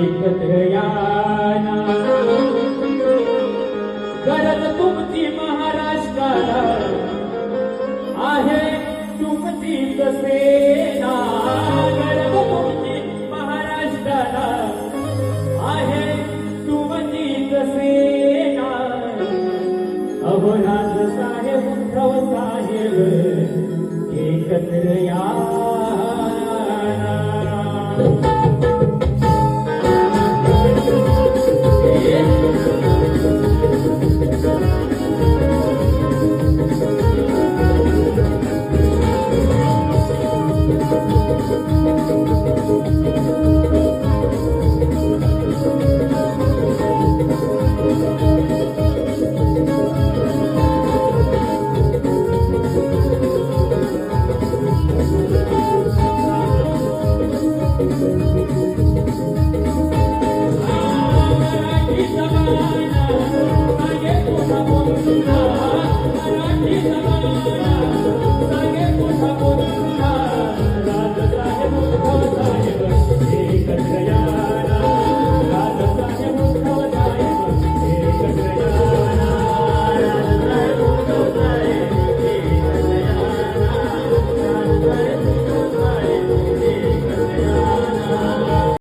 एकत्र याना गरज तुमची महाराष्ट्राला आहे. तुमचीच सेना गरज तुमची महाराष्ट्राला आहे तुमचीच सेना अहो राज साहेब उद्धव साहेब